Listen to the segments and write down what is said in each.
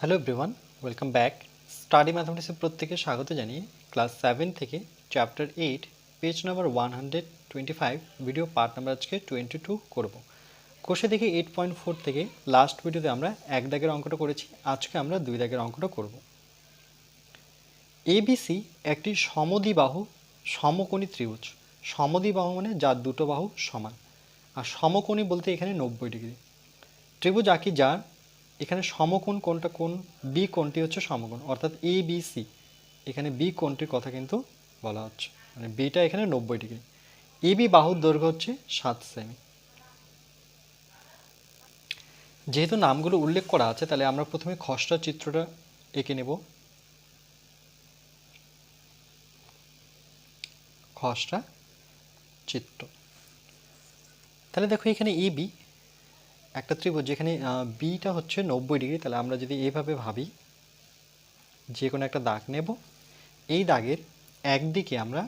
Hello everyone welcome back study ম্যাথমেটিক্সের প্রত্যেকে স্বাগত জানিয়ে ক্লাস সেভেন থেকে chapter eight page number one hundred twenty five video part number আজকে twenty two করব কোষে দেখে এইট পয়েন্ট ফোর থেকে লাস্ট ভিডিওতে আমরা এক দাগের অঙ্কটা করেছি। আজকে আমরা দুই দাগের অঙ্কটা করব। এবিসি একটি সমদ্বিবাহু সমকোণী ত্রিভুজ। সমদ্বিবাহু মানে যার দুটো বাহু সমান। আর সমকোণী বলতে এখানে নব্বই ডিগ্রি। ত্রিভুজ আঁকি যার এখানে সমকোণ কোনটা কোন বি কোণটি হচ্ছে সমকোণ, অর্থাৎ এ বি সি এখানে বি কোণটির কথা কিন্তু বলা হচ্ছে। মানে বিটা এখানে নব্বই ডিগ্রি। এ বি বাহুর দৈর্ঘ্য হচ্ছে সাত সেমি। যেহেতু নামগুলো উল্লেখ করা আছে, তাহলে আমরা প্রথমে খসড়া চিত্রটা এঁকে নেব। খসড়া চিত্র। তাহলে দেখো এখানে এ বি একটা ত্রিভুজ যেখানে বিটা হচ্ছে নব্বই ডিগ্রি, তাহলে আমরা যদি এভাবে ভাবি যে কোনো একটা দাগ নেব। এই দাগের একদিকে আমরা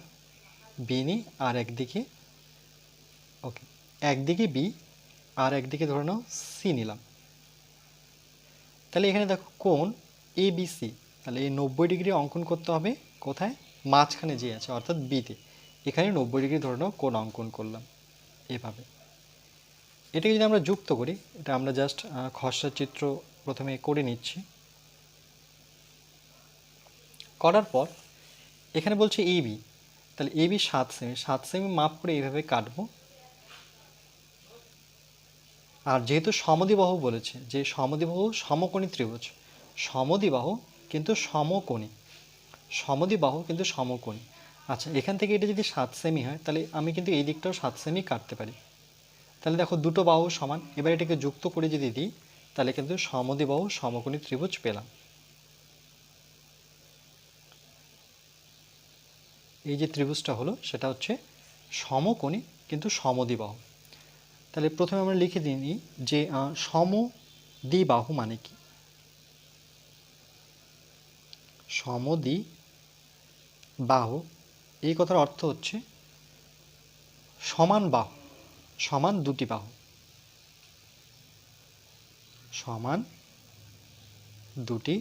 বি নিই, আর একদিকে, ওকে, একদিকে বি আর একদিকে ধরে নাও সি নিলাম। তাহলে এখানে দেখো কোন এ বি সি তাহলে এই নব্বই ডিগ্রি অঙ্কন করতে হবে কোথায়? মাঝখানে যে আছে, অর্থাৎ বিতে এখানে নব্বই ডিগ্রি ধরে নাও কোন অঙ্কন করলাম, এভাবে। এটাকে যদি আমরা যুক্ত করি, এটা আমরা জাস্ট খসড়া চিত্র প্রথমে করে নিচ্ছি। করার পর এখানে বলছে এবি তাহলে এবি সাত সেমি সাত সেমি মাপ করে এইভাবে কাটবো। আর যেহেতু সমদ্বিবাহু বলেছে, যে সমদ্বিবাহু সমকোণী ত্রিভুজ, সমদ্বিবাহু কিন্তু সমকোণী, সমদ্বিবাহু কিন্তু সমকোণী। আচ্ছা এখান থেকে এটা যদি সাত সেমি হয়, তাহলে আমি কিন্তু এই দিকটাও সাত সেমি কাটতে পারি। তাহলে দেখো দুটো বাহু সমান। এবার এটাকে যুক্ত করে যদি দিই, তাহলে কিন্তু সমদ্বিবাহু সমকোণী ত্রিভুজ পেলাম। এই যে ত্রিভুজটা হলো, সেটা হচ্ছে সমকোণী, কিন্তু সমদ্বিবাহু তাহলে প্রথমে আমরা লিখে দিই যে সমদ্বিবাহু মানে কি? সমদ্বি বাহু, এই কথার অর্থ হচ্ছে সমান বাহু। সমান দুটি বাহু। সমান দুটি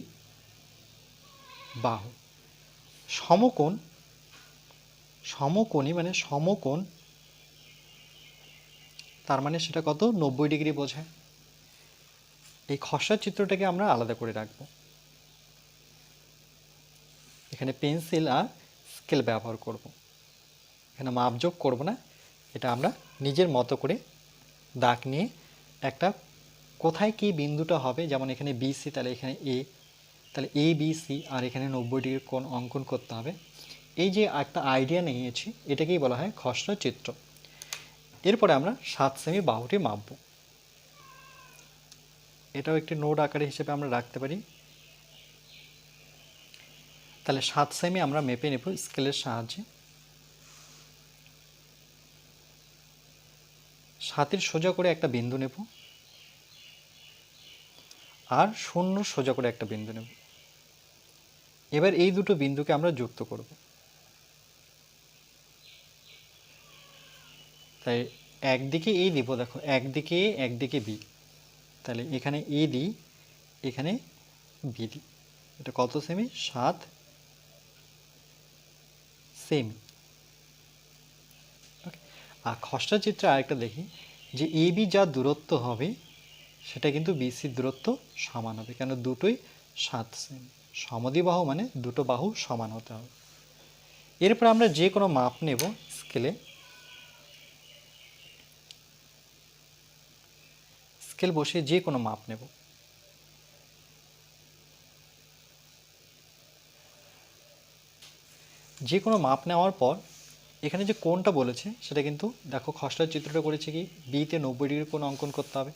বাহু। সমকোণ সমকোণী মানে সমকোণ, তার মানে সেটা কত? নব্বই ডিগ্রি বোঝায়। এই খসড়া চিত্রটাকে আমরা আলাদা করে রাখব। এখানে পেন্সিল আর স্কেল ব্যবহার করব। এখানে মাপযোগ করব না, এটা আমরা নিজের মতো করে দাগ নিয়ে একটা কোথায় কি বিন্দুটা হবে, যেমন এখানে বিসি তাহলে এখানে এ তাহলে এ বি সি আর এখানে নব্বই ডিগ্রির কোণ অঙ্কন করতে হবে। এই যে একটা আইডিয়া নিয়েছি, এটাকেই বলা হয় খসড়া চিত্র। এরপরে আমরা সাত সেমি বাহুটি মাপব। এটাও একটি নোট আকারে হিসেবে আমরা রাখতে পারি। তাহলে সাত সেমি আমরা মেপে নেব স্কেলের সাহায্যে। সাতের সোজা করে একটা বিন্দু নেব। আর শূন্য সোজা করে একটা বিন্দু নেব। এবার এই দুটো বিন্দুকে আমরা যুক্ত করব। তাই একদিকে এ দিব, দেখো, একদিকে এ, একদিকে বি। তাহলে এখানে এ দিই, এখানে বি দিই। এটা কত সেমি সাত সেমি আর খসড়া চিত্রে আরেকটা দেখি, যে এ, বি যা দূরত্ব হবে, সেটা কিন্তু বিসির দূরত্ব সমান হবে, কেন দুটোই সাত সেমি সমদ্বিবাহু মানে দুটো বাহু সমান হতে হবে। এরপর আমরা যে কোনো মাপ নেব স্কেলে। স্কেল বসে যে কোনো মাপ নেব। যে কোনো মাপ নেওয়ার পর এখানে যে কোনটা বলেছে, সেটা কিন্তু দেখো খসড়ার চিত্রটা করেছে কি বিতে নব্বই ডিগ্রি কোণ অঙ্কন করতে হবে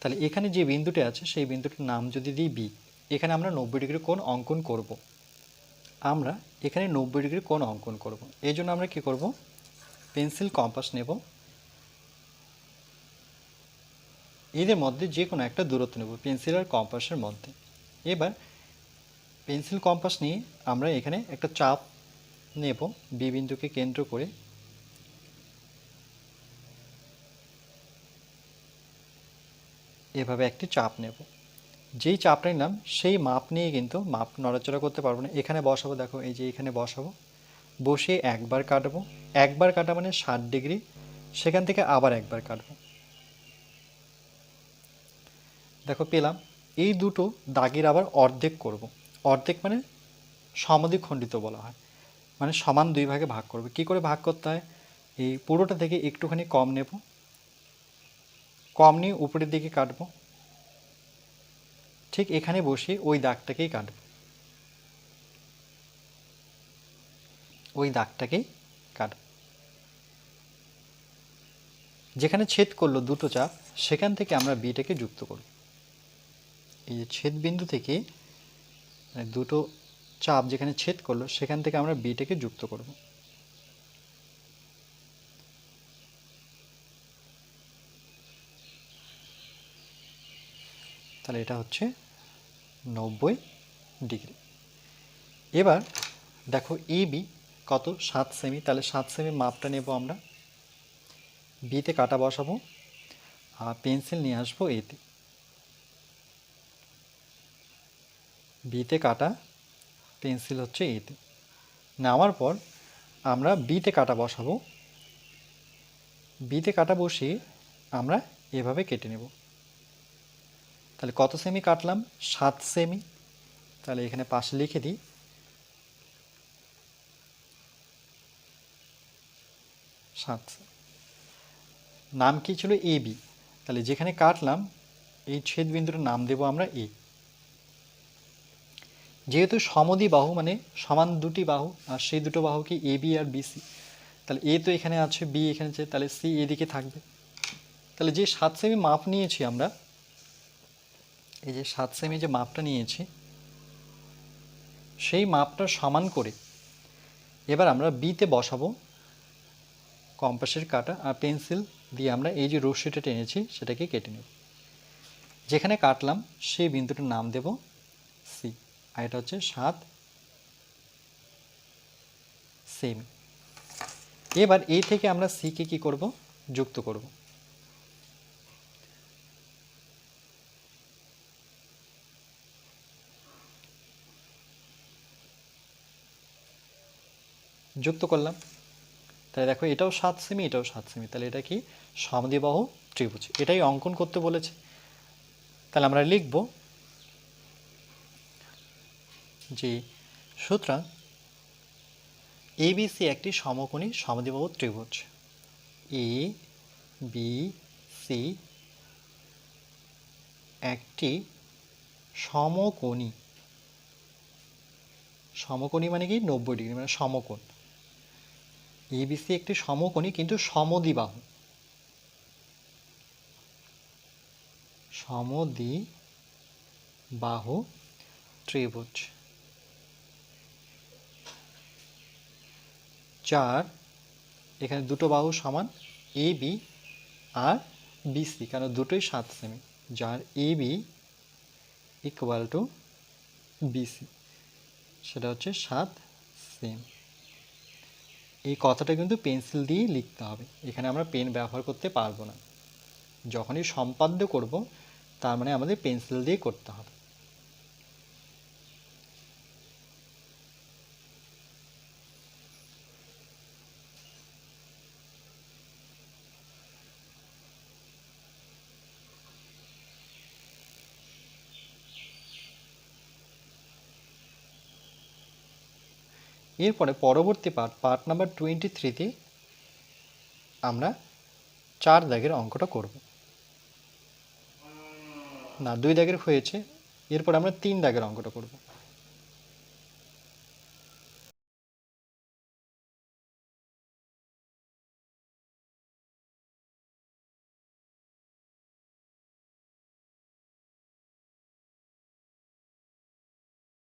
তাহলে এখানে যে বিন্দুটি আছে, সেই বিন্দুটির নাম যদি দিই বি এখানে আমরা নব্বই ডিগ্রি কোণ অঙ্কন করব। আমরা এখানে নব্বই ডিগ্রি কোণ অঙ্কন করব। এই জন্য আমরা কি করব পেন্সিল কম্পাস নেব এদের মধ্যে যে কোনো একটা দূরত্ব নেব, পেন্সিল আর কম্পাসের মধ্যে এবার পেন্সিল কম্পাস নিয়ে আমরা এখানে একটা চাপ নেব বি বিন্দুকে কেন্দ্র করে। এভাবে একটি চাপ নেব। যেই চাপটা নিলাম সেই মাপ নিয়ে কিন্তু মাপ নড়াচড়া করতে পারব না। এখানে বসাবো, দেখো, এই যে এখানে বসাবো। বসে একবার কাটবো। একবার কাটা মানে ষাট ডিগ্রি। সেখান থেকে আবার একবার কাটবো। দেখো, পেলাম। এই দুটো দাগের আবার অর্ধেক করব। অর্ধেক মানে সমদ্বিখণ্ডিত বলা হয়। মানে সমান দুই ভাগে ভাগ করবে। কি করে ভাগ করতে হয়? এই পুরোটা থেকে একটুখানি কম নেব। কম নিয়ে উপরের দিকে কাটবো। ঠিক এখানে বসে ওই দাগটাকেই কাটব। ওই দাগটাকেই কাটব। যেখানে ছেদ করল দুটো চাপ, সেখান থেকে আমরা বিটাকে যুক্ত করব। এই যে ছেদ বিন্দু থেকে দুটো চাপ যেখানে ছেদ করল, সেখান থেকে আমরা বিটাকে যুক্ত করব। তাহলে এটা হচ্ছে নব্বই ডিগ্রি। এবার দেখো এ বি কত? সাত সেমি। তাহলে সাত সেমি মাপটা নেব আমরা। বিতে কাটা বসাবো, আর পেন্সিল নিয়ে আসব এতে বিতে কাটা পেন্সিল হচ্ছে এতে নেওয়ার পর আমরা বিতে কাটা বসাবো। বিতে কাটা বসিয়ে আমরা এভাবে কেটে নেব। তাহলে কত সেমি কাটলাম? সাত সেমি তাহলে এখানে পাশে লিখে দিই। সাত। নাম কি ছিল? এ বি তাহলে যেখানে কাটলাম, এই ছেদ বিন্দুটার নাম দেব আমরা এ যেহেতু সমদি বাহু মানে সমান দুটি বাহু, আর সেই দুটো বাহু কি এ বি আর বিসি তাহলে এ তো এখানে আছে বি এখানে আছে, তাহলে সি এদিকে থাকবে। তাহলে যে সাত সেমি মাপ নিয়েছি আমরা, এই যে সাত সেমি যে মাপটা নিয়েছি, সেই মাপটা সমান করে এবার আমরা বিতে বসাবো কম্পাসের কাটা আর পেন্সিল দিয়ে আমরা এই যে রশ্মিটা টেনেছি, সেটাকে কেটে নেব। যেখানে কাটলাম, সেই বিন্দুটার নাম দেব আর এটা হচ্ছে সাত। সেমি এবার এই থেকে আমরা সিকে কি করব? যুক্ত করব। যুক্ত করলাম। তাহলে দেখো এটাও সাত সেমি এটাও সাত সেমি তাহলে এটা কি? সমদ্বিবাহু ত্রিভুজ। এটাই অঙ্কন করতে বলেছে। তাহলে আমরা লিখব যে সুতরাং এবিসি একটি সমকোণী সমদ্বিবাহু ত্রিভুজ। এ, বি, সি একটি সমকোণী। সমকোণী মানে কি? নব্বই ডিগ্রি মানে সমকোণ। এবিসি একটি সমকোণী, কিন্তু সমদ্বিবাহু। সমদ্বিবাহু ত্রিভুজ। চার, এখানে দুটো বাহু সমান এ বি আর বিসি কারণ দুটোই সাত সেমি যার A B equal to BC সেটা হচ্ছে সাত সেম এই কথাটা কিন্তু পেন্সিল দিয়েই লিখতে হবে, এখানে আমরা পেন ব্যবহার করতে পারব না। যখনই সম্পাদ্য করব, তার মানে আমাদের পেন্সিল দিয়ে করতে হবে। এরপরে পরবর্তী পার্ট পার্ট নাম্বার টোয়েন্টি থ্রিতে আমরা চার দাগের অঙ্কটা করব। না, দুই দাগের হয়েছে, এরপর আমরা তিন দাগের অঙ্কটা করব।